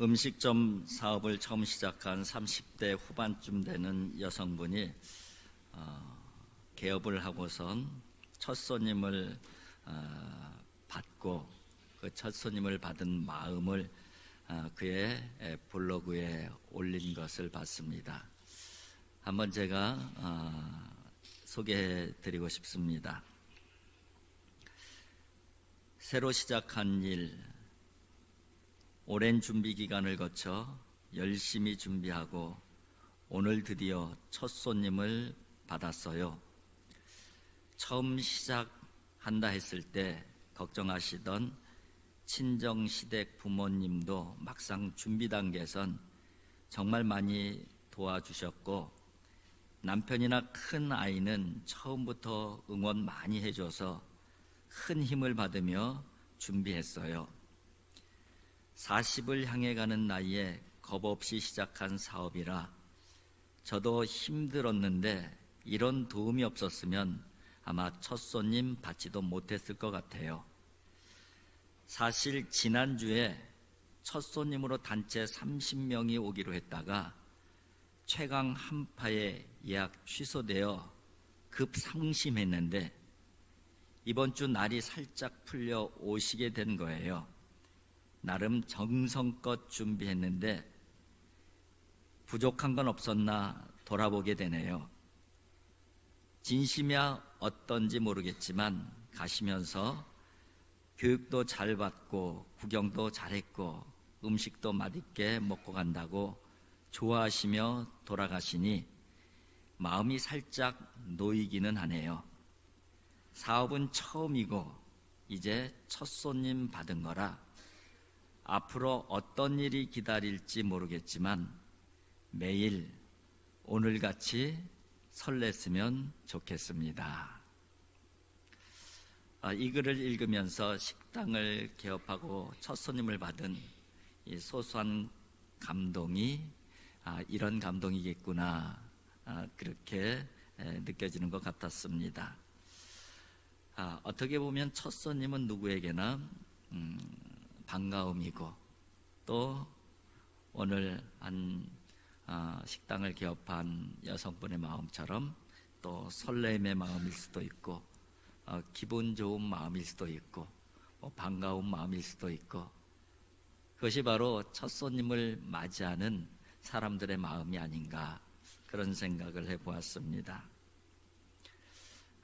음식점 사업을 처음 시작한 30대 후반쯤 되는 여성분이 어, 개업을 하고선 첫 손님을 어, 받고 그 첫 손님을 받은 마음을 어, 그의 에, 블로그에 올린 것을 봤습니다. 한번 제가 어, 소개해 드리고 싶습니다. 새로 시작한 일, 오랜 준비 기간을 거쳐 열심히 준비하고 오늘 드디어 첫 손님을 받았어요. 처음 시작한다 했을 때 걱정하시던 친정 시댁 부모님도 막상 준비 단계에선 정말 많이 도와주셨고 남편이나 큰 아이는 처음부터 응원 많이 해줘서 큰 힘을 받으며 준비했어요. 40을 향해 가는 나이에 겁 없이 시작한 사업이라 저도 힘들었는데 이런 도움이 없었으면 아마 첫 손님 받지도 못했을 것 같아요. 사실 지난주에 첫 손님으로 단체 30명이 오기로 했다가 최강 한파에 예약 취소되어 급 상심했는데 이번 주 날이 살짝 풀려 오시게 된 거예요. 나름 정성껏 준비했는데 부족한 건 없었나 돌아보게 되네요. 진심이야 어떤지 모르겠지만 가시면서 교육도 잘 받고 구경도 잘했고 음식도 맛있게 먹고 간다고 좋아하시며 돌아가시니 마음이 살짝 놓이기는 하네요. 사업은 처음이고 이제 첫 손님 받은 거라 앞으로 어떤 일이 기다릴지 모르겠지만 매일 오늘같이 설렜으면 좋겠습니다. 아, 이 글을 읽으면서 식당을 개업하고 첫 손님을 받은 이 소소한 감동이 아, 이런 감동이겠구나 아, 그렇게 에, 느껴지는 것 같았습니다. 아, 어떻게 보면 첫 손님은 누구에게나 음, 반가움이고 또 오늘 한 어, 식당을 개업한 여성분의 마음처럼 또 설렘의 마음일 수도 있고 어, 기분 좋은 마음일 수도 있고 뭐 반가운 마음일 수도 있고 그것이 바로 첫 손님을 맞이하는 사람들의 마음이 아닌가 그런 생각을 해보았습니다.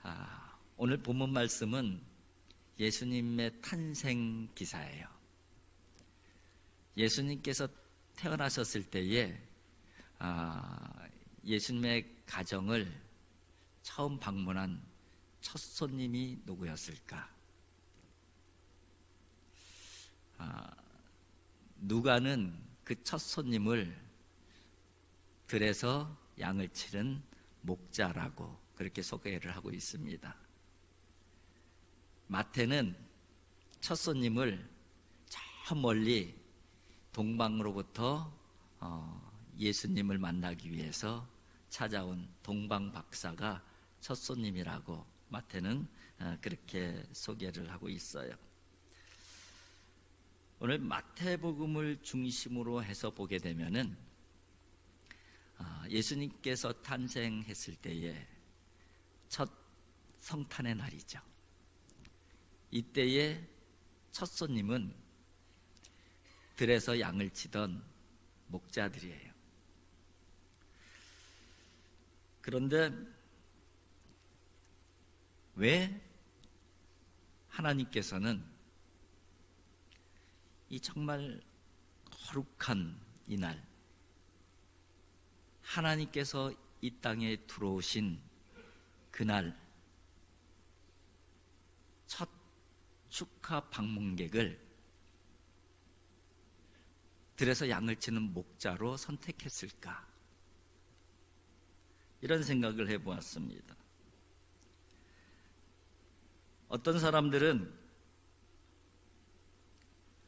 아, 오늘 본문 말씀은 예수님의 탄생 기사예요. 예수님께서 태어나셨을 때에 아, 예수님의 가정을 처음 방문한 첫 손님이 누구였을까? 아, 누가는 그 첫 손님을 들에서 양을 치른 목자라고 그렇게 소개를 하고 있습니다. 마태는 첫 손님을 저 멀리 동방으로부터 어, 예수님을 만나기 위해서 찾아온 동방 박사가 첫 손님이라고 마태는 어, 그렇게 소개를 하고 있어요. 오늘 마태복음을 중심으로 해서 보게 되면은 어, 예수님께서 탄생했을 때에 첫 성탄의 날이죠. 이때의 첫 손님은 들에서 양을 치던 목자들이에요. 그런데 왜 하나님께서는 이 정말 거룩한 이날 하나님께서 이 땅에 들어오신 그날 첫 축하 방문객을 들에서 양을 치는 목자로 선택했을까? 이런 생각을 해보았습니다. 어떤 사람들은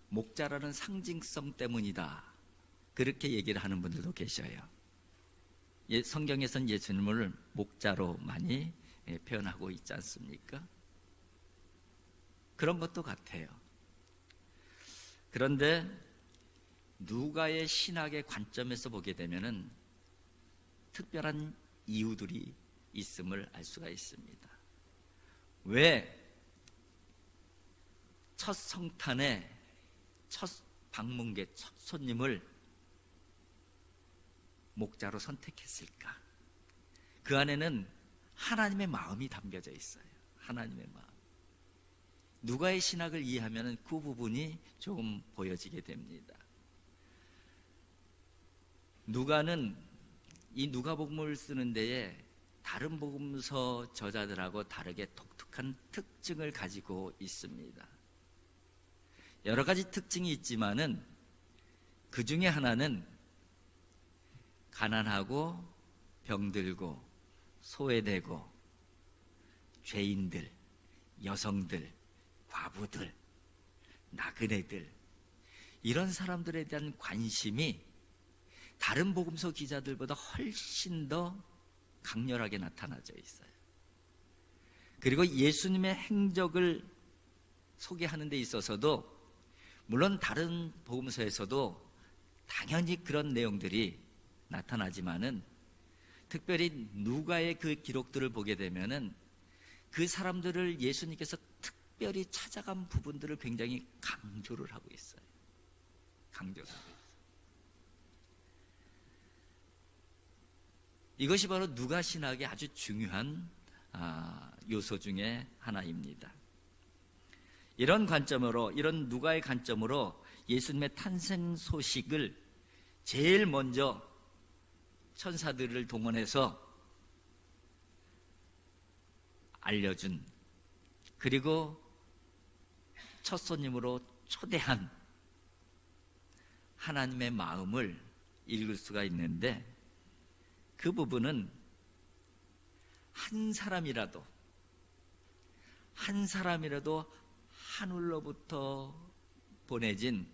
목자라는 상징성 때문이다. 그렇게 얘기를 하는 분들도 계셔요. 예, 성경에선 예수님을 목자로 많이 예, 표현하고 있지 않습니까? 그런 것도 같아요. 그런데 누가의 신학의 관점에서 보게 되면은 특별한 이유들이 있음을 알 수가 있습니다. 왜 첫 성탄에 첫 방문객 첫 손님을 목자로 선택했을까? 그 안에는 하나님의 마음이 담겨져 있어요. 하나님의 마음. 누가의 신학을 이해하면 그 부분이 조금 보여지게 됩니다. 누가는 이 누가복음을 쓰는 데에 다른 복음서 저자들하고 다르게 독특한 특징을 가지고 있습니다. 여러 가지 특징이 있지만은 그 중에 하나는 가난하고 병들고 소외되고 죄인들, 여성들, 과부들, 나그네들 이런 사람들에 대한 관심이 다른 복음서 기자들보다 훨씬 더 강렬하게 나타나져 있어요. 그리고 예수님의 행적을 소개하는 데 있어서도 물론 다른 복음서에서도 당연히 그런 내용들이 나타나지만은 특별히 누가의 그 기록들을 보게 되면은 그 사람들을 예수님께서 특별히 찾아간 부분들을 굉장히 강조를 하고 있어요. 강조를 하고 있어요. 이것이 바로 누가 신학의 아주 중요한 아, 요소 중에 하나입니다. 이런 관점으로, 이런 누가의 관점으로 예수님의 탄생 소식을 제일 먼저 천사들을 동원해서 알려준 그리고 첫 손님으로 초대한 하나님의 마음을 읽을 수가 있는데 그 부분은 한 사람이라도 한 사람이라도 하늘로부터 보내진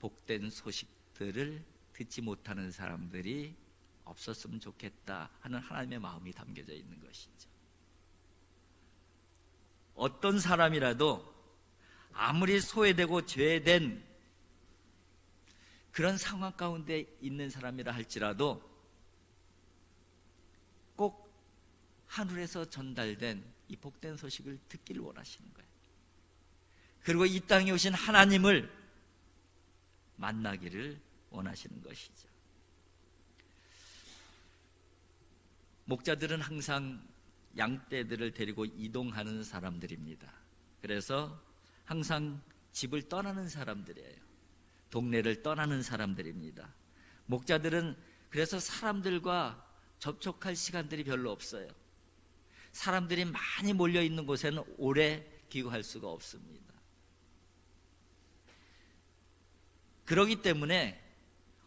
복된 소식들을 듣지 못하는 사람들이 없었으면 좋겠다 하는 하나님의 마음이 담겨져 있는 것이죠. 어떤 사람이라도 아무리 소외되고 죄된 그런 상황 가운데 있는 사람이라 할지라도 꼭 하늘에서 전달된 이 복된 소식을 듣기를 원하시는 거예요. 그리고 이 땅에 오신 하나님을 만나기를 원하시는 것이죠. 목자들은 항상 양떼들을 데리고 이동하는 사람들입니다. 그래서 항상 집을 떠나는 사람들이에요. 동네를 떠나는 사람들입니다. 목자들은 그래서 사람들과 접촉할 시간들이 별로 없어요. 사람들이 많이 몰려 있는 곳에는 오래 기거할 수가 없습니다. 그러기 때문에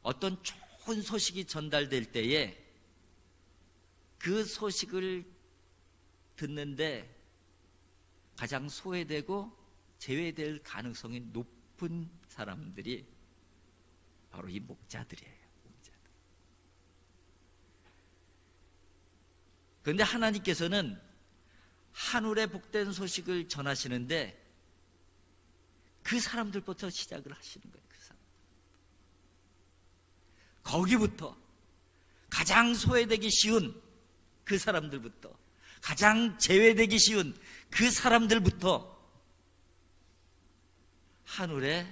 어떤 좋은 소식이 전달될 때에 그 소식을 듣는데 가장 소외되고 제외될 가능성이 높은 사람들이 바로 이 목자들이에요. 목자들. 그런데 하나님께서는 하늘의 복된 소식을 전하시는데 그 사람들부터 시작을 하시는 거예요. 그. 거기부터 가장 소외되기 쉬운 그 사람들부터 가장 제외되기 쉬운 그 사람들부터 하늘의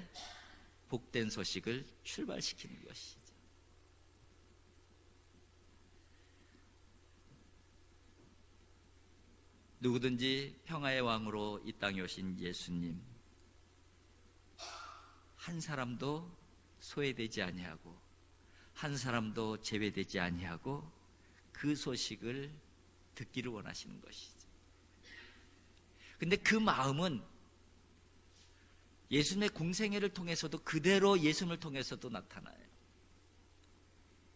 복된 소식을 출발시키는 것이죠. 누구든지 평화의 왕으로 이 땅에 오신 예수님 한 사람도 소외되지 아니하고 한 사람도 제외되지 아니하고 그 소식을 듣기를 원하시는 것이죠. 근데 그 마음은 예수님의 공생애를 통해서도 그대로 예수님을 통해서도 나타나요.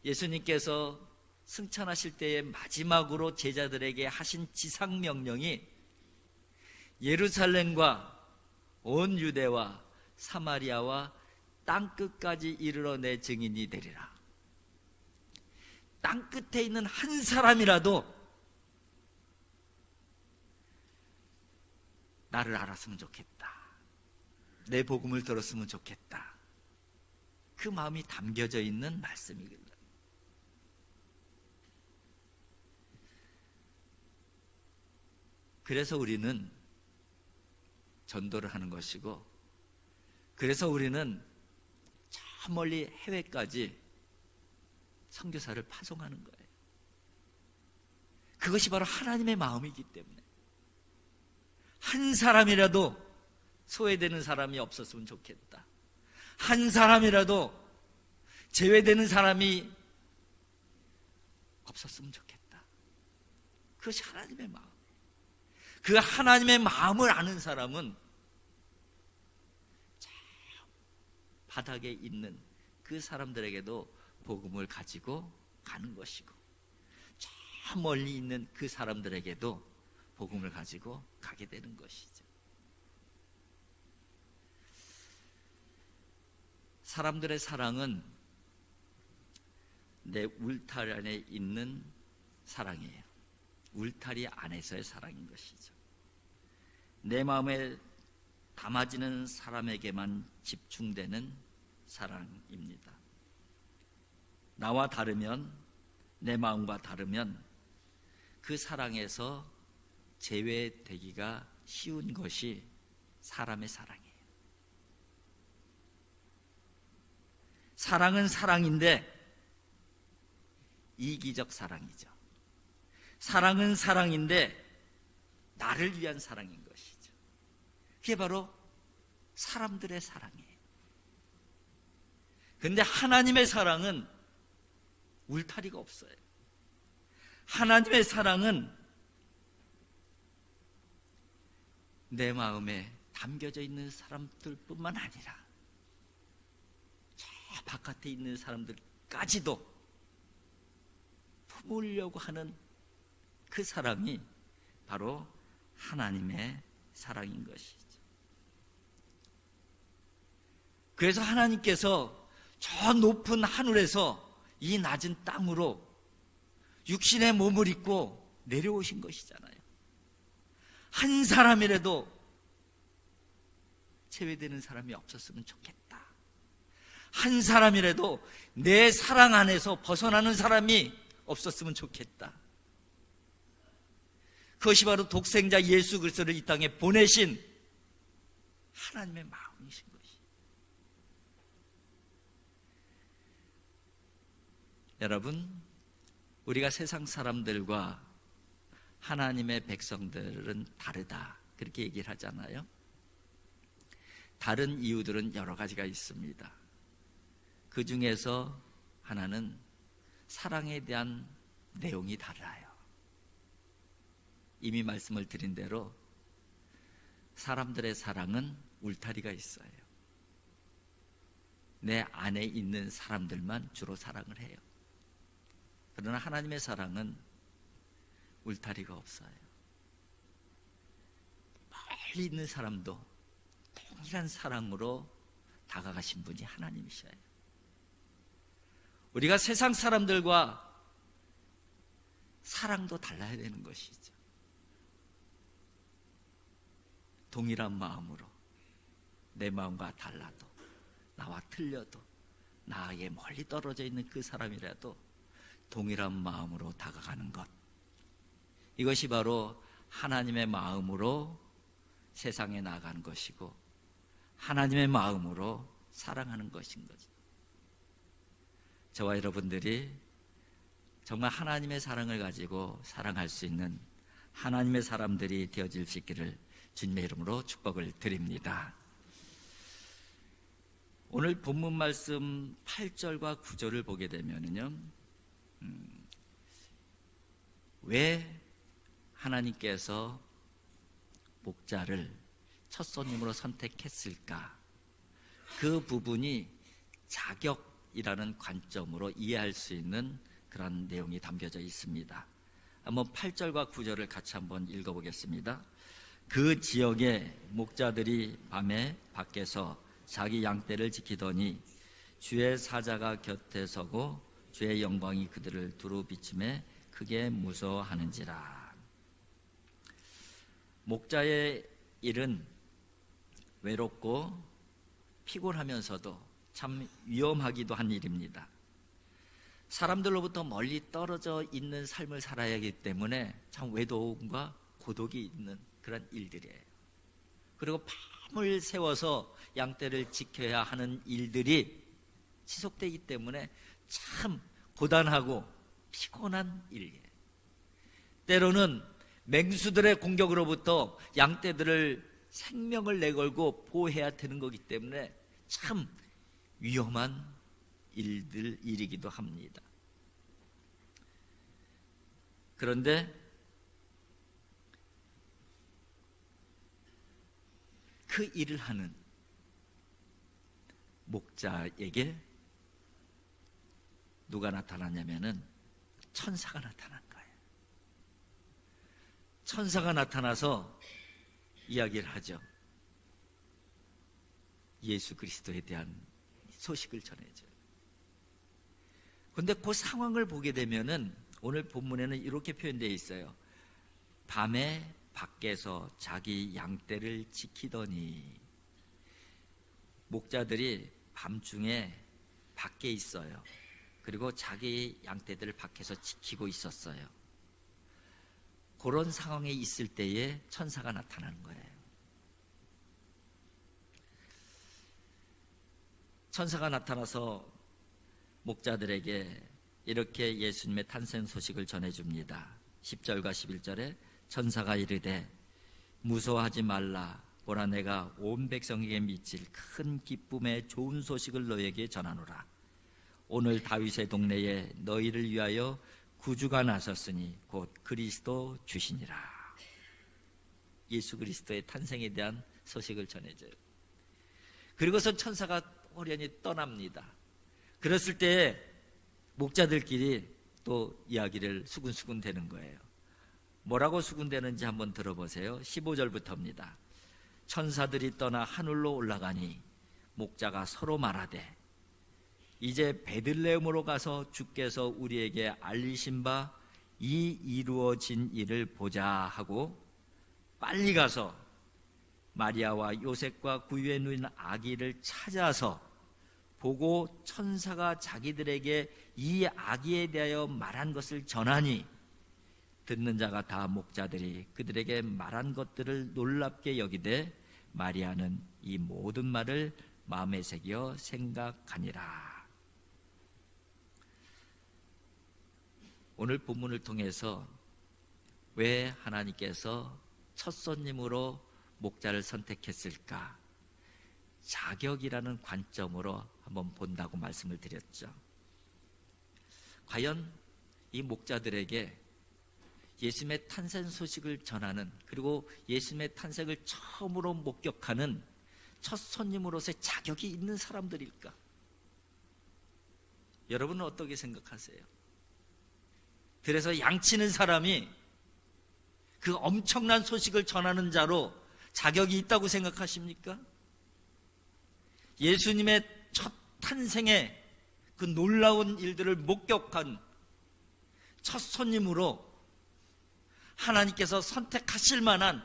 예수님께서 승천하실 때의 마지막으로 제자들에게 하신 지상 명령이 예루살렘과 온 유대와 사마리아와 땅 끝까지 이르러 내 증인이 되리라. 땅 끝에 있는 한 사람이라도 나를 알았으면 좋겠다. 내 복음을 들었으면 좋겠다. 그 마음이 담겨져 있는 말씀이거든요. 그래서 우리는 전도를 하는 것이고, 그래서 우리는 저 멀리 해외까지 선교사를 파송하는 거예요. 그것이 바로 하나님의 마음이기 때문에 한 사람이라도 소외되는 사람이 없었으면 좋겠다. 한 사람이라도 제외되는 사람이 없었으면 좋겠다. 그것이 하나님의 마음. 그 하나님의 마음을 아는 사람은 저 바닥에 있는 그 사람들에게도 복음을 가지고 가는 것이고 저 멀리 있는 그 사람들에게도 복음을 가지고 가게 되는 것이죠. 사람들의 사랑은 내 울타리 안에 있는 사랑이에요. 울타리 안에서의 사랑인 것이죠. 내 마음에 담아지는 사람에게만 집중되는 사랑입니다. 나와 다르면, 내 마음과 다르면 그 사랑에서 제외되기가 쉬운 것이 사람의 사랑이에요. 사랑은 사랑인데 이기적 사랑이죠. 사랑은 사랑인데 나를 위한 사랑인 것이죠. 그게 바로 사람들의 사랑이에요. 근데 하나님의 사랑은 울타리가 없어요. 하나님의 사랑은 내 마음에 담겨져 있는 사람들뿐만 아니라 저 바깥에 있는 사람들까지도 품으려고 하는 그 사랑이 바로 하나님의 사랑인 것이죠. 그래서 하나님께서 저 높은 하늘에서 이 낮은 땅으로 육신의 몸을 입고 내려오신 것이잖아요. 한 사람이라도 제외되는 사람이 없었으면 좋겠다. 한 사람이라도 내 사랑 안에서 벗어나는 사람이 없었으면 좋겠다. 그것이 바로 독생자 예수 그리스도를 이 땅에 보내신 하나님의 마음이신 것이. 여러분, 우리가 세상 사람들과 하나님의 백성들은 다르다. 그렇게 얘기를 하잖아요. 다른 이유들은 여러 가지가 있습니다. 그 중에서 하나는 사랑에 대한 내용이 달라요. 이미 말씀을 드린 대로 사람들의 사랑은 울타리가 있어요. 내 안에 있는 사람들만 주로 사랑을 해요. 그러나 하나님의 사랑은 울타리가 없어요. 멀리 있는 사람도 동일한 사랑으로 다가가신 분이 하나님이셔요. 우리가 세상 사람들과 사랑도 달라야 되는 것이죠. 동일한 마음으로 내 마음과 달라도 나와 틀려도 나에게 멀리 떨어져 있는 그 사람이라도 동일한 마음으로 다가가는 것. 이것이 바로 하나님의 마음으로 세상에 나가는 것이고 하나님의 마음으로 사랑하는 것인 거죠. 저와 여러분들이 정말 하나님의 사랑을 가지고 사랑할 수 있는 하나님의 사람들이 되어질 수 있기를 주님의 이름으로 축복을 드립니다. 오늘 본문 말씀 8절과 9절을 보게 되면은요, 음, 왜 하나님께서 목자를 첫 손님으로 선택했을까? 그 부분이 자격 이라는 관점으로 이해할 수 있는 그런 내용이 담겨져 있습니다. 한번 8절과 9절을 같이 한번 읽어보겠습니다. 그 지역의 목자들이 밤에 밖에서 자기 양떼를 지키더니 주의 사자가 곁에 서고 주의 영광이 그들을 두루 비침에 크게 무서워하는지라. 목자의 일은 외롭고 피곤하면서도 참 위험하기도 한 일입니다. 사람들로부터 멀리 떨어져 있는 삶을 살아야 하기 때문에 참 외로움과 고독이 있는 그런 일들이에요. 그리고 밤을 세워서 양떼를 지켜야 하는 일들이 지속되기 때문에 참 고단하고 피곤한 일이에요. 때로는 맹수들의 공격으로부터 양떼들을 생명을 내걸고 보호해야 되는 거기 때문에 참 위험한 일들 일이기도 합니다. 그런데 그 일을 하는 목자에게 누가 나타나냐면은 천사가 나타난 거예요. 천사가 나타나서 이야기를 하죠. 예수 그리스도에 대한 소식을 전해줘요. 근데 그 상황을 보게 되면은 오늘 본문에는 이렇게 표현되어 있어요. 밤에 밖에서 자기 양떼를 지키더니 목자들이 밤중에 밖에 있어요. 그리고 자기 양떼들을 밖에서 지키고 있었어요. 그런 상황에 있을 때에 천사가 나타나는 거예요. 천사가 나타나서 목자들에게 이렇게 예수님의 탄생 소식을 전해줍니다. 10절과 11절에 천사가 이르되 무서워하지 말라. 보라 내가 온 백성에게 미칠 큰 기쁨의 좋은 소식을 너에게 전하노라. 오늘 다윗의 동네에 너희를 위하여 구주가 나섰으니 곧 그리스도 주시니라. 예수 그리스도의 탄생에 대한 소식을 전해줘요. 그리고서 천사가 호련히 떠납니다 그랬을 때 목자들끼리 또 이야기를 수군수군 되는 거예요 뭐라고 수군대는지 한번 들어보세요. 15절부터입니다. 천사들이 떠나 하늘로 올라가니 목자가 서로 말하되 이제 베들레헴으로 가서 주께서 우리에게 알리신 바 이 이루어진 일을 보자 하고 빨리 가서 마리아와 요셉과 구유에 누인 아기를 찾아서 보고 천사가 자기들에게 이 아기에 대하여 말한 것을 전하니 듣는 자가 다 목자들이 그들에게 말한 것들을 놀랍게 여기되 마리아는 이 모든 말을 마음에 새겨 생각하니라. 오늘 본문을 통해서 왜 하나님께서 첫 손님으로 목자를 선택했을까? 자격이라는 관점으로 한번 본다고 말씀을 드렸죠. 과연 이 목자들에게 예수님의 탄생 소식을 전하는 그리고 예수님의 탄생을 처음으로 목격하는 첫 손님으로서의 자격이 있는 사람들일까? 여러분은 어떻게 생각하세요? 그래서 양치는 사람이 그 엄청난 소식을 전하는 자로 자격이 있다고 생각하십니까? 예수님의 첫 탄생의 그 놀라운 일들을 목격한 첫 손님으로 하나님께서 선택하실 만한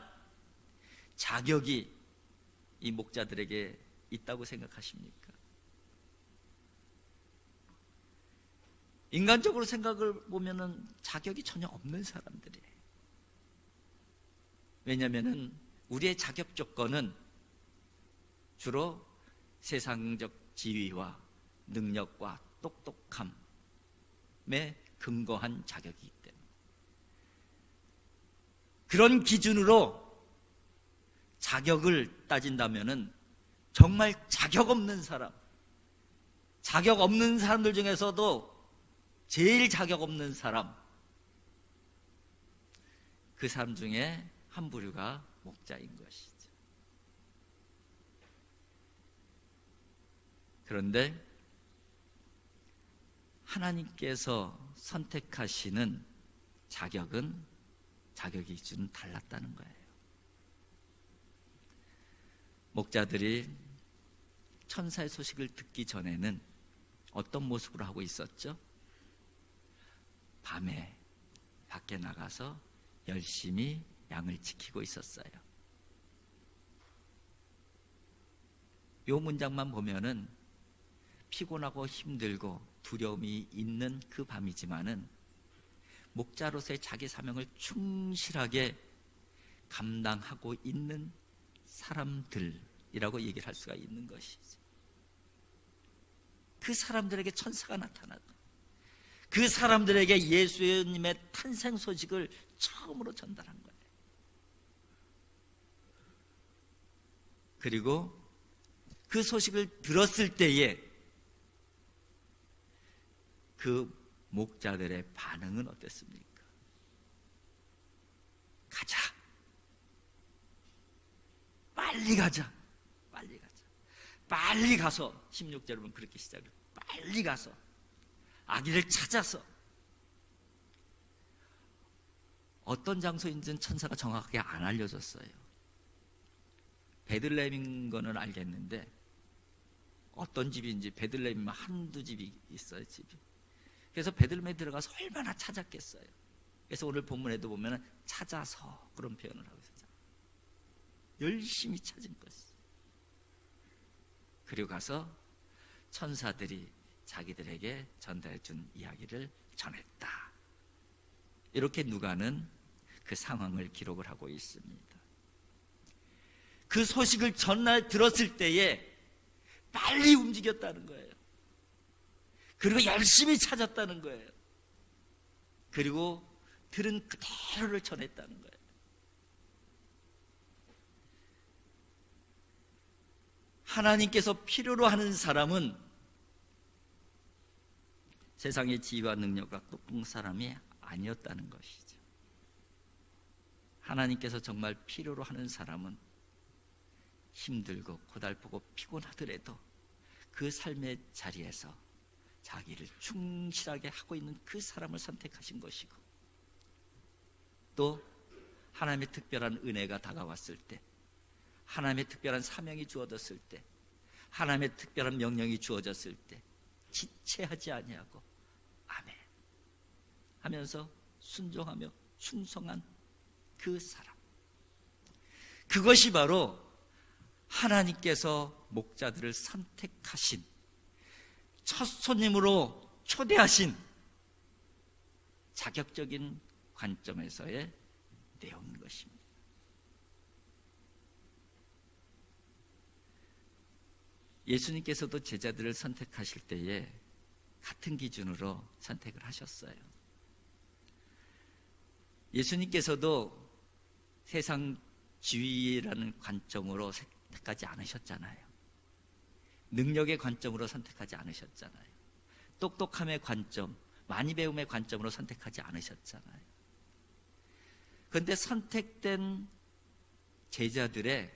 자격이 이 목자들에게 있다고 생각하십니까? 인간적으로 생각을 보면은 자격이 전혀 없는 사람들이에요. 왜냐하면은 우리의 자격 조건은 주로 세상적 지위와 능력과 똑똑함에 근거한 자격이기 때문에 그런 기준으로 자격을 따진다면은 정말 자격 없는 사람, 자격 없는 사람들 중에서도 제일 자격 없는 사람, 그 사람 중에 한 부류가 목자인 것이죠. 그런데 하나님께서 선택하시는 자격은 자격이 좀 달랐다는 거예요. 목자들이 천사의 소식을 듣기 전에는 어떤 모습으로 하고 있었죠? 밤에 밖에 나가서 열심히 양을 지키고 있었어요. 요 문장만 보면은 피곤하고 힘들고 두려움이 있는 그 밤이지만은 목자로서의 자기 사명을 충실하게 감당하고 있는 사람들이라고 얘기를 할 수가 있는 것이지. 그 사람들에게 천사가 나타났다. 그 사람들에게 예수님의 탄생 소식을 처음으로 전달한 거예요. 그리고 그 소식을 들었을 때에 그 목자들의 반응은 어땠습니까? 가자. 빨리 가자. 빨리 가자. 빨리 가서 16절에 보면 그렇게 시작을 빨리 가서 아기를 찾아서 어떤 장소인지는 천사가 정확하게 안 알려줬어요. 베들레헴인 거는 알겠는데 어떤 집인지 베들레헴 한두 집이 있어요, 집이. 그래서 베들레헴에 들어가서 얼마나 찾았겠어요. 그래서 오늘 본문에도 보면 찾아서 그런 표현을 하고 있어요. 열심히 찾은 것이. 그리고 가서 천사들이 자기들에게 전달해 준 이야기를 전했다. 이렇게 누가는 그 상황을 기록을 하고 있습니다. 그 소식을 전날 들었을 때에 빨리 움직였다는 거예요. 그리고 열심히 찾았다는 거예요. 그리고 들은 그대로를 전했다는 거예요. 하나님께서 필요로 하는 사람은 세상의 지위와 능력과 높은 사람이 아니었다는 것이죠. 하나님께서 정말 필요로 하는 사람은 힘들고 고달프고 피곤하더라도 그 삶의 자리에서 자기를 충실하게 하고 있는 그 사람을 선택하신 것이고 또 하나님의 특별한 은혜가 다가왔을 때 하나님의 특별한 사명이 주어졌을 때 하나님의 특별한 명령이 주어졌을 때 지체하지 아니하고 아멘 하면서 순종하며 충성한 그 사람. 그것이 바로 하나님께서 목자들을 선택하신 첫 손님으로 초대하신 자격적인 관점에서의 내용인 것입니다. 예수님께서도 제자들을 선택하실 때에 같은 기준으로 선택을 하셨어요. 예수님께서도 세상 지위라는 관점으로 선택하지 않으셨잖아요. 능력의 관점으로 선택하지 않으셨잖아요. 똑똑함의 관점, 많이 배움의 관점으로 선택하지 않으셨잖아요. 그런데 선택된 제자들의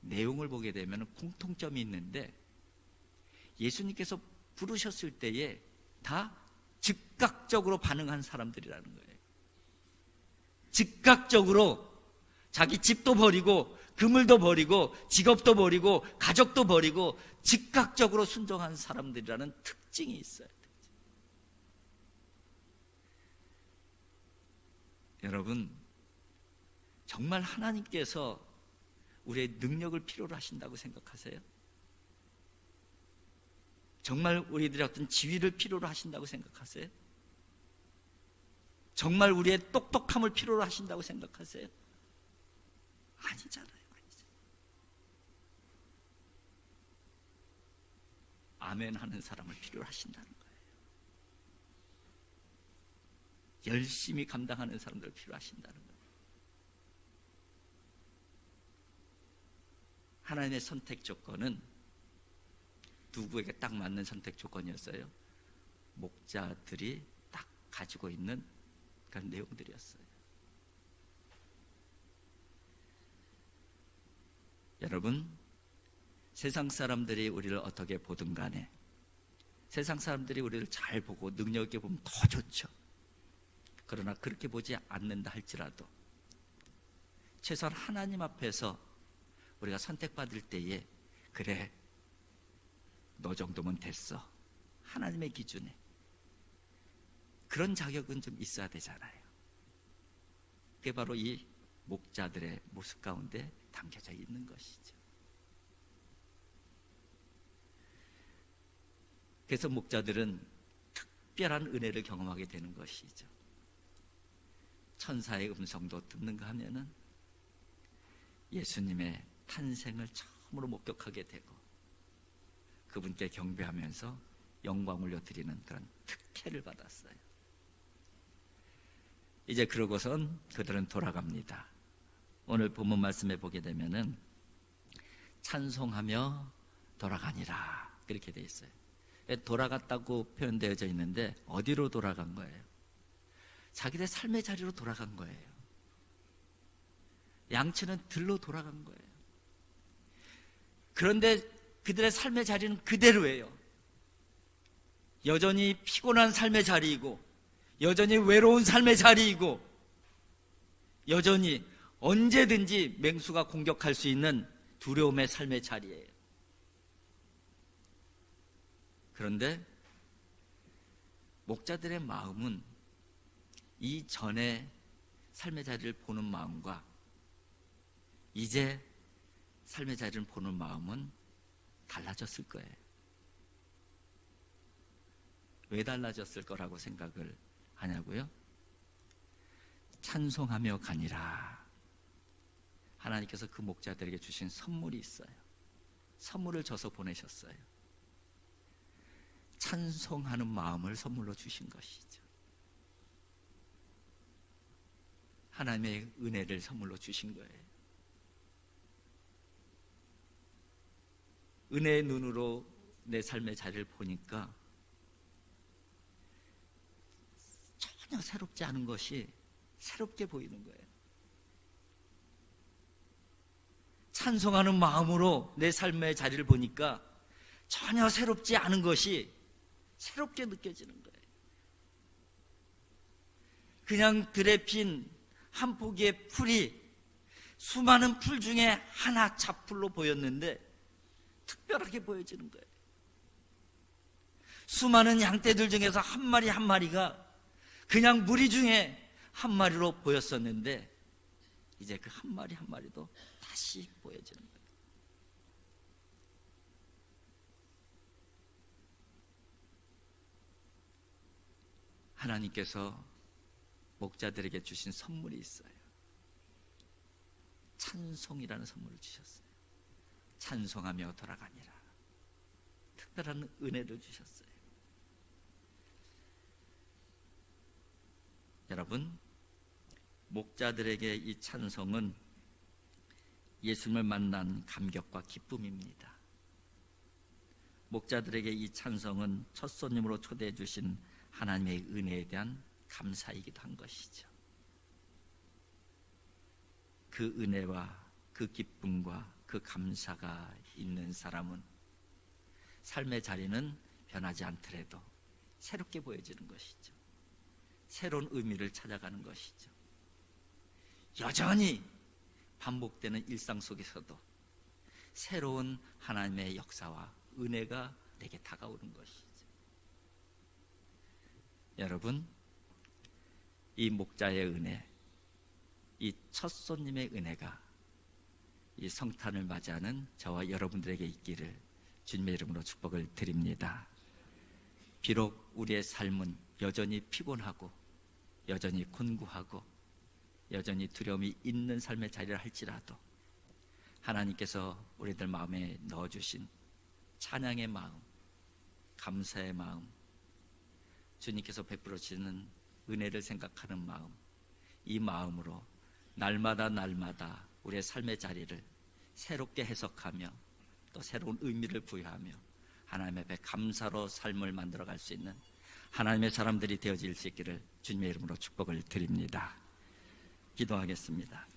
내용을 보게 되면 공통점이 있는데 예수님께서 부르셨을 때에 다 즉각적으로 반응한 사람들이라는 거예요. 즉각적으로 자기 집도 버리고 그물도 버리고 직업도 버리고 가족도 버리고 즉각적으로 순종한 사람들이라는 특징이 있어요. 여러분, 정말 하나님께서 우리의 능력을 필요로 하신다고 생각하세요? 정말 우리들의 어떤 지위를 필요로 하신다고 생각하세요? 정말 우리의 똑똑함을 필요로 하신다고 생각하세요? 아니잖아요. 아멘 하는 사람을 필요로 하신다는 거예요. 열심히 감당하는 사람들을 필요로 하신다는 거예요. 하나님의 선택 조건은 누구에게 딱 맞는 선택 조건이었어요? 목자들이 딱 가지고 있는 그런 내용들이었어요. 여러분, 세상 사람들이 우리를 어떻게 보든 간에 세상 사람들이 우리를 잘 보고 능력 있게 보면 더 좋죠. 그러나 그렇게 보지 않는다 할지라도 최소한 하나님 앞에서 우리가 선택받을 때에 그래 너 정도면 됐어. 하나님의 기준에 그런 자격은 좀 있어야 되잖아요. 그게 바로 이 목자들의 모습 가운데 담겨져 있는 것이죠. 그래서 목자들은 특별한 은혜를 경험하게 되는 것이죠. 천사의 음성도 듣는가 하면은 예수님의 탄생을 처음으로 목격하게 되고 그분께 경배하면서 영광 올려드리는 그런 특혜를 받았어요. 이제 그러고선 그들은 돌아갑니다. 오늘 본문 말씀에 보게 되면은 찬송하며 돌아가니라 그렇게 돼 있어요. 돌아갔다고 표현되어져 있는데 어디로 돌아간 거예요? 자기들 삶의 자리로 돌아간 거예요. 양치는 들로 돌아간 거예요. 그런데 그들의 삶의 자리는 그대로예요. 여전히 피곤한 삶의 자리이고, 여전히 외로운 삶의 자리이고, 여전히 언제든지 맹수가 공격할 수 있는 두려움의 삶의 자리예요. 그런데 목자들의 마음은 이 전에 삶의 자리를 보는 마음과 이제 삶의 자리를 보는 마음은 달라졌을 거예요. 왜 달라졌을 거라고 생각을 하냐고요? 찬송하며 가니라. 하나님께서 그 목자들에게 주신 선물이 있어요. 선물을 줘서 보내셨어요. 찬송하는 마음을 선물로 주신 것이죠. 하나님의 은혜를 선물로 주신 거예요. 은혜의 눈으로 내 삶의 자리를 보니까 전혀 새롭지 않은 것이 새롭게 보이는 거예요. 찬송하는 마음으로 내 삶의 자리를 보니까 전혀 새롭지 않은 것이 새롭게 느껴지는 거예요. 그냥 들에 핀한 포기의 풀이 수많은 풀 중에 하나 잡풀로 보였는데 특별하게 보여지는 거예요. 수많은 양떼들 중에서 한 마리 한 마리가 그냥 무리 중에 한 마리로 보였었는데 이제 그 한 마리 한 마리도 다시 보여지는 거예요. 하나님께서 목자들에게 주신 선물이 있어요. 찬송이라는 선물을 주셨어요. 찬송하며 돌아가니라. 특별한 은혜를 주셨어요. 여러분, 목자들에게 이 찬송은 예수님을 만난 감격과 기쁨입니다. 목자들에게 이 찬송은 첫 손님으로 초대해 주신 하나님의 은혜에 대한 감사이기도 한 것이죠. 그 은혜와 그 기쁨과 그 감사가 있는 사람은 삶의 자리는 변하지 않더라도 새롭게 보여지는 것이죠. 새로운 의미를 찾아가는 것이죠. 여전히 반복되는 일상 속에서도 새로운 하나님의 역사와 은혜가 내게 다가오는 것이죠. 여러분, 이 목자의 은혜, 이 첫 손님의 은혜가 이 성탄을 맞이하는 저와 여러분들에게 있기를 주님의 이름으로 축복을 드립니다. 비록 우리의 삶은 여전히 피곤하고 여전히 곤고하고 여전히 두려움이 있는 삶의 자리를 할지라도 하나님께서 우리들 마음에 넣어주신 찬양의 마음, 감사의 마음, 주님께서 베풀어 주시는 은혜를 생각하는 마음, 이 마음으로 날마다 날마다 우리의 삶의 자리를 새롭게 해석하며 또 새로운 의미를 부여하며 하나님 앞에 감사로 삶을 만들어 갈 수 있는 하나님의 사람들이 되어질 수 있기를 주님의 이름으로 축복을 드립니다. 기도하겠습니다.